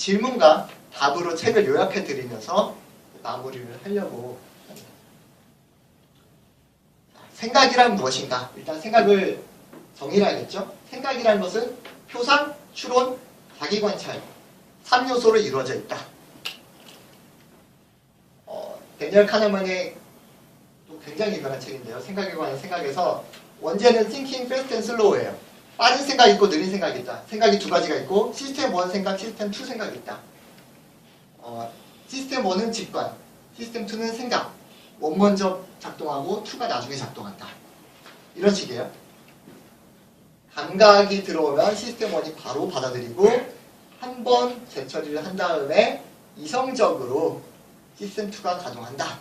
질문과 답으로 책을 요약해 드리면서 마무리를 하려고 합니다. 생각이란 무엇인가? 일단 생각을 정의해야겠죠? 생각이란 것은 표상, 추론, 자기관찰 3요소로 이루어져 있다. 어, 데니얼 카네만의 또 굉장히 유명한 책인데요. 생각에 관한 생각에서 원제는 thinking fast and slow예요. 빠른 생각이 있고 느린 생각이 있다. 생각이 두 가지가 있고 시스템 1 생각, 시스템 2 생각이 있다. 어, 시스템 1은 직관, 시스템 2는 생각. 원 먼저 작동하고 2가 나중에 작동한다. 이런 식이에요. 감각이 들어오면 시스템 1이 바로 받아들이고 한 번 재처리를 한 다음에 이성적으로 시스템 2가 가동한다.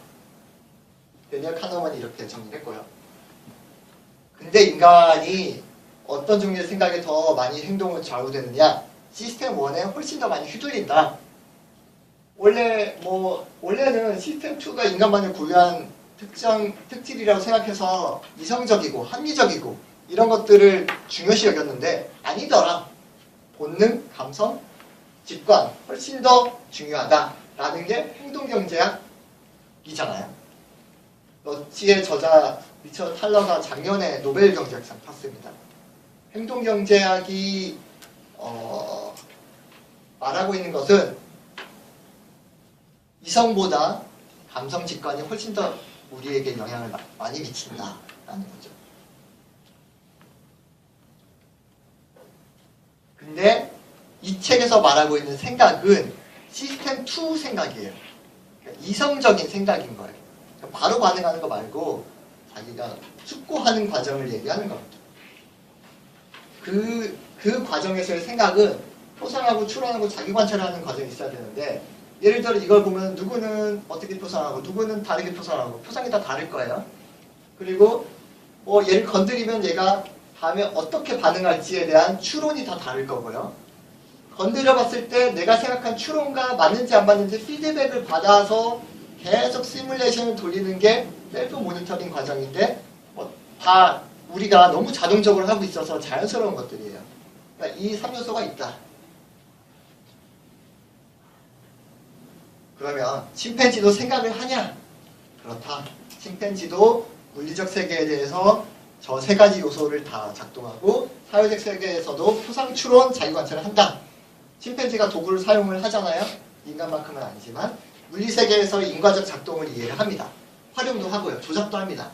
데니얼 카너만이 이렇게 정리했고요. 근데 인간이 어떤 종류의 생각에 더 많이 행동을 좌우되느냐? 시스템 1에 훨씬 더 많이 휘둘린다. 원래 뭐 원래는 시스템 2가 인간만을 고유한 특정 특질이라고 생각해서 이성적이고 합리적이고 이런 것들을 중요시 여겼는데 아니더라. 본능, 감성, 직관 훨씬 더 중요하다라는 게 행동경제학이잖아요. 러치의 저자 리처 탈러가 작년에 노벨 경제학상 탔습니다. 행동경제학이 어, 말하고 있는 것은 이성보다 감성 직관이 훨씬 더 우리에게 영향을 마- 많이 미친다라는 거죠. 근데 이 책에서 말하고 있는 생각은 시스템 2 생각이에요. 그러니까 이성적인 생각인 거예요. 바로 반응하는 거 말고 자기가 숙고하는 과정을 얘기하는 겁니다. 그, 그 과정에서의 생각은 표상하고 추론하고 자기 관찰하는 과정이 있어야 되는데 예를 들어 이걸 보면 누구는 어떻게 표상하고 누구는 다르게 표상하고 표상이 다 다를 거예요. 그리고 뭐 얘를 건드리면 얘가 다음에 어떻게 반응할지에 대한 추론이 다 다를 거고요. 건드려 봤을 때 내가 생각한 추론과 맞는지 안 맞는지 피드백을 받아서 계속 시뮬레이션을 돌리는 게 셀프 모니터링 과정인데 뭐 다 우리가 너무 자동적으로 하고 있어서 자연스러운 것들이에요. 그러니까 이 3요소가 있다. 그러면 침팬지도 생각을 하냐? 그렇다. 침팬지도 물리적 세계에 대해서 저 세 가지 요소를 다 작동하고 사회적 세계에서도 표상 추론 자기 관찰을 한다. 침팬지가 도구를 사용을 하잖아요. 인간만큼은 아니지만 물리 세계에서 인과적 작동을 이해를 합니다. 활용도 하고요. 조작도 합니다.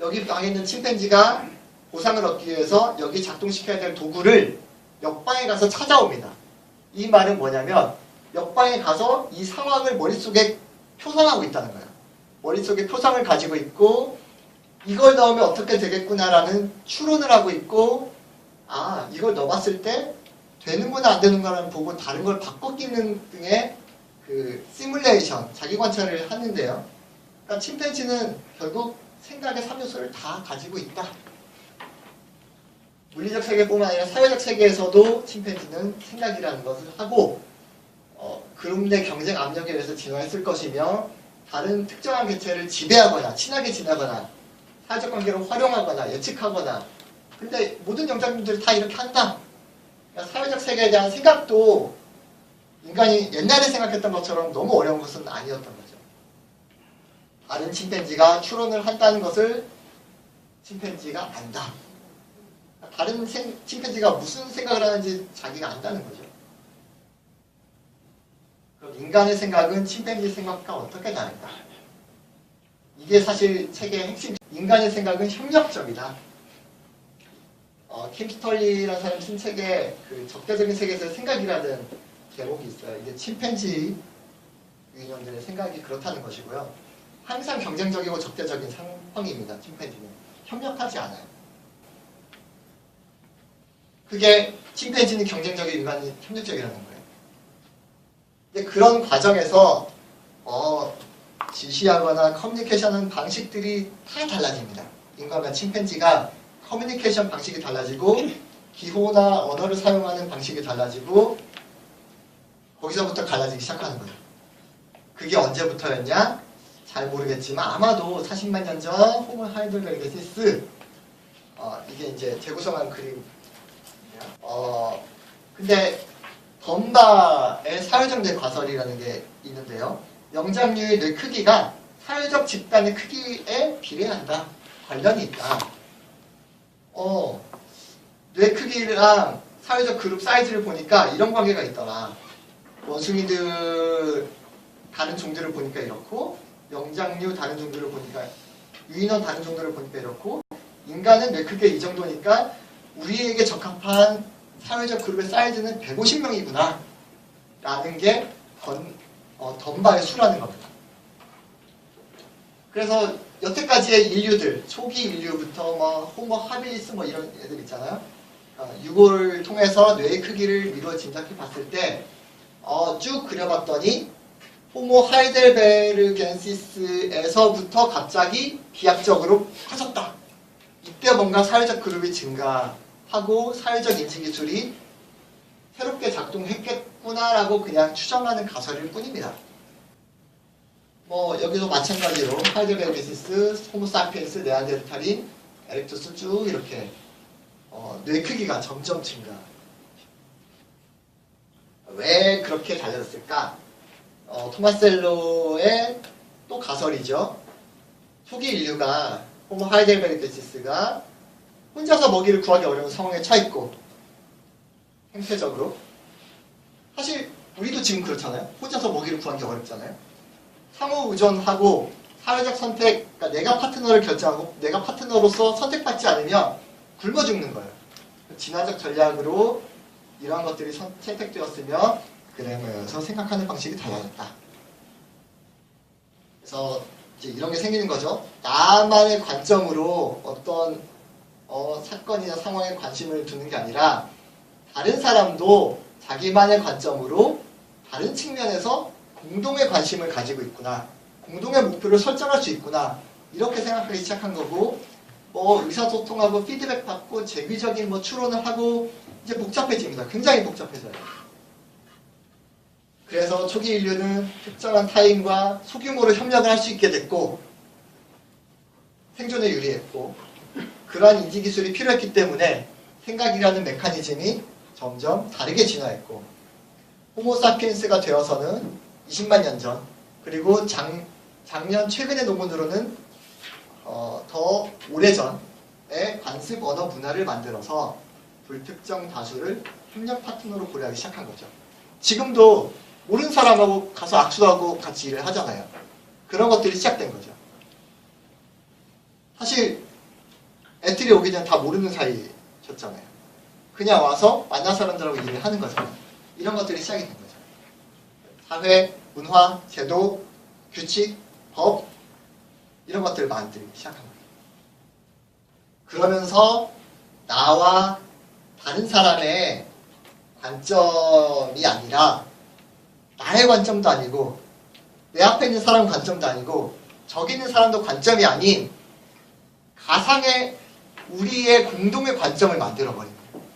여기 방에 있는 침팬지가 보상을 얻기 위해서 여기 작동시켜야 될 도구를 옆방에 가서 찾아옵니다. 이 말은 뭐냐면 옆방에 가서 이 상황을 머릿속에 표상하고 있다는 거예요. 머릿속에 표상을 가지고 있고 이걸 넣으면 어떻게 되겠구나라는 추론을 하고 있고 아 이걸 넣어봤을 때 되는구나 안 되는구나를 보고 다른 걸 바꿔 끼는 등의 그 시뮬레이션 자기 관찰을 하는데요. 그러니까 침팬지는 결국 생각의 3요소를 다 가지고 있다. 물리적 세계뿐만 아니라 사회적 세계에서도 침팬지는 생각이라는 것을 하고 어, 그룹 내 경쟁 압력에 의해서 진화했을 것이며 다른 특정한 개체를 지배하거나 친하게 지내거나 사회적 관계를 활용하거나 예측하거나 근데 모든 영장님들이 다 이렇게 한다. 그러니까 사회적 세계에 대한 생각도 인간이 옛날에 생각했던 것처럼 너무 어려운 것은 아니었던 거죠. 다른 침팬지가 추론을 한다는 것을 침팬지가 안다. 다른 생- 침팬지가 무슨 생각을 하는지 자기가 안다는 거죠. 그럼 인간의 생각은 침팬지 생각과 어떻게 다른가? 이게 사실 책의 핵심. 인간의 생각은 협력적이다. 어, 킴 스털리라는 사람이 쓴 책에 그 적대적인 세계에서의 생각이라는 제목이 있어요. 이게 침팬지 유인원들의 생각이 그렇다는 것이고요. 항상 경쟁적이고 적대적인 상황입니다. 침팬지는 협력하지 않아요. 그게 침팬지는 경쟁적인 인간이 협력적이라는 거예요. 근데 그런 과정에서 어, 지시하거나 커뮤니케이션하는 방식들이 다 달라집니다. 인간과 침팬지가 커뮤니케이션 방식이 달라지고 기호나 언어를 사용하는 방식이 달라지고 거기서부터 갈라지기 시작하는 거예요. 그게 언제부터였냐? 잘 모르겠지만 아마도 40만 년 전 호모 하이들베르게시스 어, 이게 이제 재구성한 그림 어 근데 덤바의 사회적 뇌 과설이라는 게 있는데요. 영장류의 뇌 크기가 사회적 집단의 크기에 비례한다. 관련이 있다. 어, 뇌 크기랑 사회적 그룹 사이즈를 보니까 이런 관계가 있더라. 원숭이들 다른 종들을 보니까 이렇고 영장류 다른 종들을 보니까 유인원 다른 종들을 보니까 이렇고 인간은 뇌 크기가 이 정도니까 우리에게 적합한 사회적 그룹의 사이즈는 150명이구나 라는 게 던, 어, 덤바의 수라는 겁니다. 그래서 여태까지의 인류들 초기 인류부터 뭐 호모 하빌리스 뭐 이런 애들 있잖아요. 어, 유골을 통해서 뇌의 크기를 미루어 짐작해 봤을 때 어, 쭉 그려봤더니 호모 하이델베르겐시스에서부터 갑자기 비약적으로 커졌다. 이때 뭔가 사회적 그룹이 증가하고 사회적 인지 기술이 새롭게 작동했겠구나라고 그냥 추정하는 가설일 뿐입니다. 뭐 여기도 마찬가지로 하이델베르겐시스, 호모사피엔스, 네안데르탈인, 에렉투스 쭉 이렇게 어, 뇌 크기가 점점 증가. 왜 그렇게 달라졌을까? 어, 토마셀로의 또 가설이죠. 초기 인류가 호모 하이델베르게시스가 혼자서 먹이를 구하기 어려운 상황에 처했고 행태적으로 사실 우리도 지금 그렇잖아요. 혼자서 먹이를 구하기 어렵잖아요. 상호 의존하고 사회적 선택, 그러니까 내가 파트너를 결정하고 내가 파트너로서 선택받지 않으면 굶어 죽는 거예요. 진화적 전략으로 이러한 것들이 선- 채택되었으면 그래서 생각하는 방식이 달라졌다. 그래서 이제 이런 게 생기는 거죠. 나만의 관점으로 어떤 어, 사건이나 상황에 관심을 두는 게 아니라 다른 사람도 자기만의 관점으로 다른 측면에서 공동의 관심을 가지고 있구나. 공동의 목표를 설정할 수 있구나. 이렇게 생각하기 시작한 거고 뭐 의사소통하고 피드백 받고 재규적인 뭐 추론을 하고 이제 복잡해집니다. 굉장히 복잡해져요. 그래서 초기 인류는 특정한 타인과 소규모로 협력을 할 수 있게 됐고 생존에 유리했고 그러한 인지 기술이 필요했기 때문에 생각이라는 메커니즘이 점점 다르게 진화했고 호모사피엔스가 되어서는 20만 년 전 그리고 작, 작년 최근의 논문으로는 어, 더 오래전에 관습 언어 문화를 만들어서 불특정 다수를 협력 파트너로 고려하기 시작한 거죠. 지금도 모르는 사람하고 가서 악수도 하고 같이 일을 하잖아요. 그런 것들이 시작된 거죠. 사실 애틀이 오기 전에 다 모르는 사이셨잖아요. 그냥 와서 만난 사람들하고 일을 하는 거잖아요. 이런 것들이 시작이 된 거죠. 사회, 문화, 제도, 규칙, 법 이런 것들을 만들기 시작한 거예요. 그러면서 나와 다른 사람의 관점이 아니라 나의 관점도 아니고 내 앞에 있는 사람 관점도 아니고 저기 있는 사람도 관점이 아닌 가상의 우리의 공동의 관점을 만들어 버린 거예요.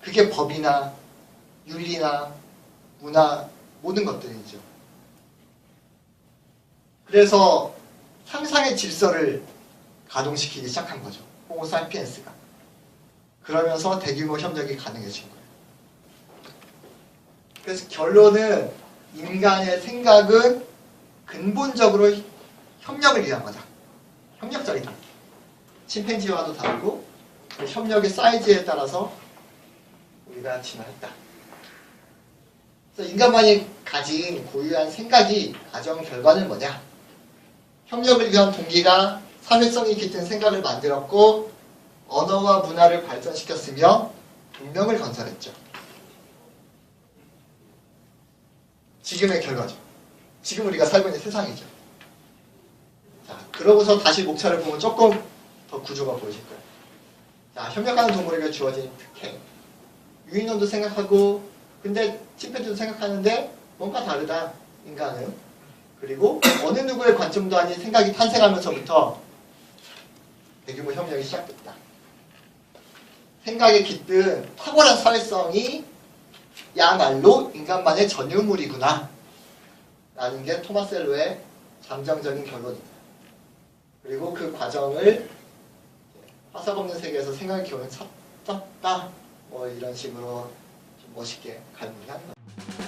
그게 법이나 윤리나 문화 모든 것들이죠. 그래서 상상의 질서를 가동시키기 시작한 거죠. 호모 사피엔스가. 그러면서 대규모 협력이 가능해진 거예요. 그래서 결론은 인간의 생각은 근본적으로 협력을 위한 거다. 협력적이다. 침팬지와도 다르고 그 협력의 사이즈에 따라서 우리가 진화했다. 그래서 인간만이 가진 고유한 생각이 가정 결과는 뭐냐? 협력을 위한 동기가 사회성이 깃든 생각을 만들었고 언어와 문화를 발전시켰으며 문명을 건설했죠. 지금의 결과죠. 지금 우리가 살고 있는 세상이죠. 자, 그러고서 다시 목차를 보면 조금 더 구조가 보이실 거예요. 자, 협력하는 동물에게 주어진 특혜. 유인원도 생각하고, 근데 침팬지도 생각하는데 뭔가 다르다, 인간은. 그리고 어느 누구의 관점도 아닌 생각이 탄생하면서부터 대규모 협력이 시작됐다. 생각에 깃든 탁월한 사회성이 야말로 인간만의 전유물이구나. 라는 게 토마셀로의 잠정적인 결론입니다. 그리고 그 과정을 화석 없는 세계에서 생각의 기원을 찾았다. 뭐 이런 식으로 좀 멋있게 갈무리하는 거죠.